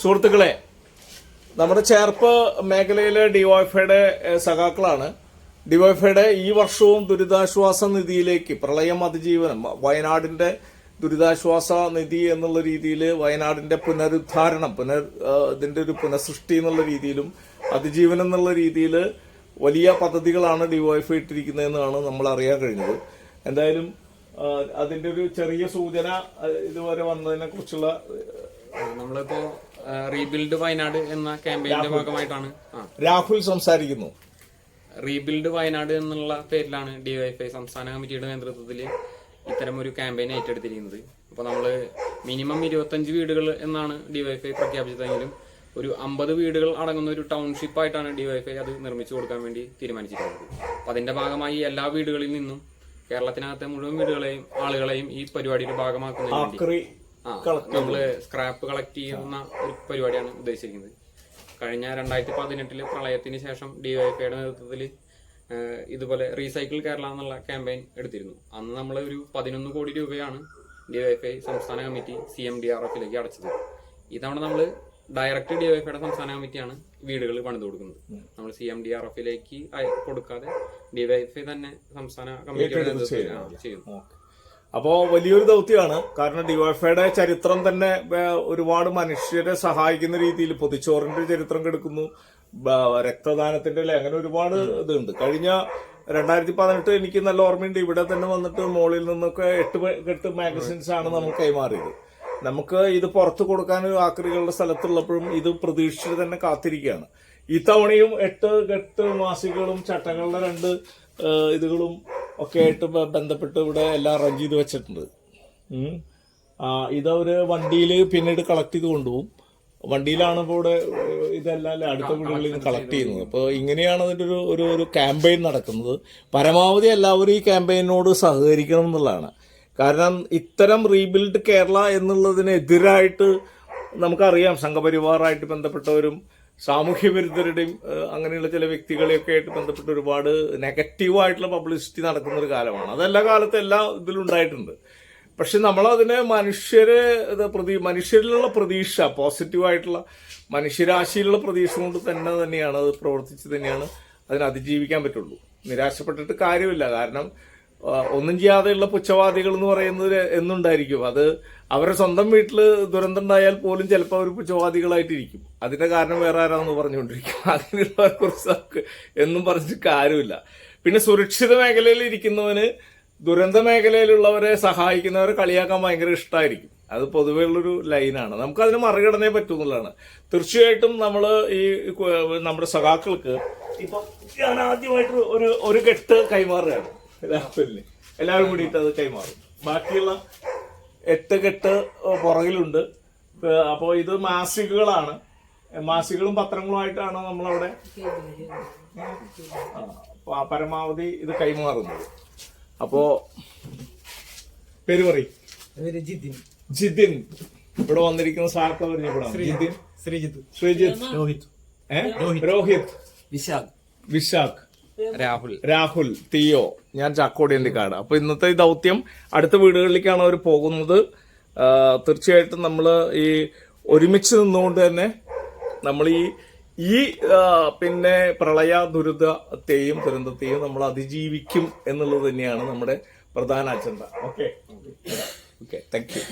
സുഹൃത്തുക്കളെ നമ്മുടെ ചേർപ്പ് മേഖലയിലെ ഡിവൈഫൈയുടെ സഖാക്കളാണ്. ഡിവൈഫൈയുടെ ഈ വർഷവും ദുരിതാശ്വാസ നിധിയിലേക്ക് പ്രളയം അതിജീവനം വയനാടിന്റെ ദുരിതാശ്വാസ നിധി എന്നുള്ള രീതിയിൽ വയനാടിന്റെ പുനരുദ്ധാരണം പുനർ ഇതിന്റെ ഒരു പുനഃസൃഷ്ടി എന്നുള്ള രീതിയിലും അതിജീവനം എന്നുള്ള രീതിയിൽ വലിയ പദ്ധതികളാണ് ഡിവൈഫൈ ഇട്ടിരിക്കുന്നതെന്നാണ് നമ്മൾ അറിയാൻ കഴിഞ്ഞത്. എന്തായാലും അതിന്റെ ഒരു ചെറിയ സൂചന ഇതുവരെ വന്നതിനെ കുറിച്ചുള്ള നമ്മളിപ്പോ റീബിൽഡ് വയനാട് എന്ന ക്യാമ്പയിന്റെ ഭാഗമായിട്ടാണ്. രാഹുൽ സംസാരിക്കുന്നു. റീബിൽഡ് വയനാട് എന്നുള്ള പേരിലാണ് ഡിവൈഎഫ്ഐ സംസ്ഥാന കമ്മിറ്റിയുടെ നേതൃത്വത്തിൽ ഇത്തരം ഒരു ക്യാമ്പയിൻ ഏറ്റെടുത്തിരിക്കുന്നത്. അപ്പോൾ നമ്മൾ മിനിമം ഇരുപത്തഞ്ച് വീടുകൾ എന്നാണ് ഡിവൈഎഫ്ഐ പ്രഖ്യാപിച്ചതെങ്കിലും ഒരു അമ്പത് വീടുകൾ അടങ്ങുന്ന ഒരു ടൗൺഷിപ്പ് ആയിട്ടാണ് ഡിവൈഎഫ്ഐ അത് നിർമ്മിച്ചു കൊടുക്കാൻ വേണ്ടി തീരുമാനിച്ചിട്ടുള്ളത്. അപ്പോൾ അതിന്റെ ഭാഗമായി എല്ലാ വീടുകളിൽ നിന്നും കേരളത്തിനകത്തെ മുഴുവൻ വീടുകളെയും ആളുകളെയും ഈ പരിപാടിയുടെ ഭാഗമാക്കുന്നതിന് വേണ്ടി നമ്മൾ സ്ക്രാപ്പ് കളക്ട് ചെയ്യുന്ന ഒരു പരിപാടിയാണ് ഉദ്ദേശിക്കുന്നത്. കഴിഞ്ഞ രണ്ടായിരത്തി പതിനെട്ടിൽ പ്രളയത്തിന് ശേഷം ഡിവൈഎഫ്ഐയുടെ നേതൃത്വത്തിൽ ഇതുപോലെ റീസൈക്കിൾ കേരള എന്നുള്ള ക്യാമ്പയിൻ എടുത്തിരുന്നു. അന്ന് നമ്മൾ ഒരു പതിനൊന്ന് കോടി രൂപയാണ് ഡിവൈഎഫ്ഐ സംസ്ഥാന committee C M D R എഫിലേക്ക് അടച്ചത്. ഇതവണ നമ്മൾ ഡയറക്റ്റ് ഡിവൈഎഫ്ഐയുടെ സംസ്ഥാന കമ്മിറ്റിയാണ് വീടുകൾ പണിത് കൊടുക്കുന്നത്. നമ്മൾ സി എം ഡി ആർ എഫിലേക്ക് കൊടുക്കാതെ ഡിവൈഎഫ്ഐ തന്നെ സംസ്ഥാന കമ്മിറ്റി നേതൃത്വത്തിൽ ആ, അപ്പോ വലിയൊരു ദൗത്യമാണ്. കാരണം ഡിവൈഫൈയുടെ ചരിത്രം തന്നെ ഒരുപാട് മനുഷ്യരെ സഹായിക്കുന്ന രീതിയിൽ പൊതിച്ചോറിന്റെ ചരിത്രം കെടുക്കുന്നു. രക്തദാനത്തിന്റെ അല്ലെ അങ്ങനെ ഒരുപാട് ഇതുണ്ട്. കഴിഞ്ഞ രണ്ടായിരത്തി പതിനെട്ട് എനിക്ക് നല്ല ഓർമ്മയുണ്ട്. ഇവിടെ തന്നെ വന്നിട്ട് മോളിൽ നിന്നൊക്കെ എട്ട് എട്ട് മാഗസിൻസ് ആണ് നമ്മൾ കൈമാറിയത്. നമുക്ക് ഇത് പുറത്തു കൊടുക്കാൻ ആക്രികളുടെ സ്ഥലത്തുള്ളപ്പോഴും ഇത് പ്രതീക്ഷിച്ച് തന്നെ കാത്തിരിക്കുകയാണ്. ഇത്തവണയും എട്ട് കെട്ട് മാസികകളും ചട്ടങ്ങളുടെ രണ്ട് ഇതുകളും ഒക്കെ ആയിട്ട് ബന്ധപ്പെട്ട് ഇവിടെ എല്ലാം അറേഞ്ച് ചെയ്ത് വെച്ചിട്ടുണ്ട്. ഇതവര് വണ്ടിയിൽ പിന്നീട് കളക്ട് ചെയ്ത് കൊണ്ടുപോകും. വണ്ടിയിലാണ് ഇപ്പോൾ ഇവിടെ ഇതെല്ലാം അടുത്ത വീടുകളിൽ നിന്ന് കളക്ട് ചെയ്യുന്നത്. അപ്പോൾ ഇങ്ങനെയാണ് അതിന്റെ ഒരു ഒരു ഒരു ക്യാമ്പയിൻ നടക്കുന്നത്. പരമാവധി എല്ലാവരും ഈ ക്യാമ്പയിനോട് സഹകരിക്കണം എന്നുള്ളതാണ്. കാരണം ഇത്തരം റീബിൽഡ് കേരള എന്നുള്ളതിനെതിരായിട്ട് നമുക്കറിയാം. സംഘപരിവാറായിട്ട് ബന്ധപ്പെട്ടവരും സാമൂഹ്യ വിരുദ്ധരുടെയും അങ്ങനെയുള്ള ചില വ്യക്തികളെയൊക്കെ ആയിട്ട് ബന്ധപ്പെട്ട് ഒരുപാട് നെഗറ്റീവായിട്ടുള്ള പബ്ലിസിറ്റി നടക്കുന്ന ഒരു കാലമാണ്. അതെല്ലാ കാലത്തും എല്ലാ ഇതിലും ഉണ്ടായിട്ടുണ്ട്. പക്ഷെ നമ്മളതിനെ മനുഷ്യരെ പ്രതി മനുഷ്യരിലുള്ള പ്രതീക്ഷ പോസിറ്റീവായിട്ടുള്ള മനുഷ്യരാശിയിലുള്ള പ്രതീക്ഷ കൊണ്ട് തന്നെ തന്നെയാണ് അത് പ്രവർത്തിച്ച് തന്നെയാണ് അതിനെ അതിജീവിക്കാൻ പറ്റുള്ളൂ. നിരാശപ്പെട്ടിട്ട് കാര്യമില്ല. കാരണം ഒന്നും ചെയ്യാതെയുള്ള പുച്ഛവാദികൾ എന്ന് പറയുന്നത് എന്നുണ്ടായിരിക്കും. അത് അവരുടെ സ്വന്തം വീട്ടിൽ ദുരന്തം ഉണ്ടായാൽ പോലും ചിലപ്പോൾ അവർ പുച്ഛവാദികളായിട്ടിരിക്കും. അതിന്റെ കാരണം വേറെ ആരാന്ന് പറഞ്ഞുകൊണ്ടിരിക്കും. അങ്ങനെയുള്ളവരെ കുറിച്ച് നമുക്ക് എന്നും പറഞ്ഞിട്ട് കാര്യമില്ല. പിന്നെ സുരക്ഷിത മേഖലയിൽ ഇരിക്കുന്നവന് ദുരന്ത മേഖലയിലുള്ളവരെ സഹായിക്കുന്നവരെ കളിയാക്കാൻ ഭയങ്കര ഇഷ്ടമായിരിക്കും അത് പൊതുവേ ഉള്ളൊരു ലൈനാണ്. നമുക്ക് അതിന് മറികടനേ പറ്റുന്നുള്ളതാണ് തീർച്ചയായിട്ടും നമ്മൾ ഈ നമ്മുടെ സഖാക്കൾക്ക് ഇപ്പം ഞാൻ ആദ്യമായിട്ട് ഒരു ഒരു കെട്ട് കൈമാറുകയാണ്. രാഹുലിന് എല്ലാവരും കൂടിയിട്ട് അത് കൈമാറും. ബാക്കിയുള്ള എട്ട് കെട്ട് പുറകിലുണ്ട്. അപ്പോൾ ഇത് മാസികകളാണ്. മാസികകളും പത്രങ്ങളുമായിട്ടാണ് നമ്മളവിടെ പരമാവധി ഇത് കൈമാറുന്നത്. അപ്പോ പേര് പറയും ജിതിൻ ജിതിൻ. ഇവിടെ വന്നിരിക്കുന്ന സാർക്ക് പറഞ്ഞപ്പോഴാണ് ജിതിൻ. ശ്രീജിത്ത്. ശ്രീജിത്ത് രോഹിത്? രോഹിത്. വിശാഖ്. വിശാഖ്. രാഹുൽ. രാഹുൽ തിയോ? ഞാൻ ചാക്കോടിയന്തിക്കാട് അപ്പൊ ഇന്നത്തെ ഈ ദൗത്യം അടുത്ത വീടുകളിലേക്കാണ് അവർ പോകുന്നത്. തീർച്ചയായിട്ടും നമ്മൾ ഈ ഒരുമിച്ച് നിന്നുകൊണ്ട് തന്നെ നമ്മൾ ഈ ഈ പിന്നെ പ്രളയ ദുരിതത്തെയും ദുരന്തത്തെയും നമ്മൾ അതിജീവിക്കും എന്നുള്ളത് തന്നെയാണ് നമ്മുടെ പ്രധാന agenda. Okay. Okay thank you.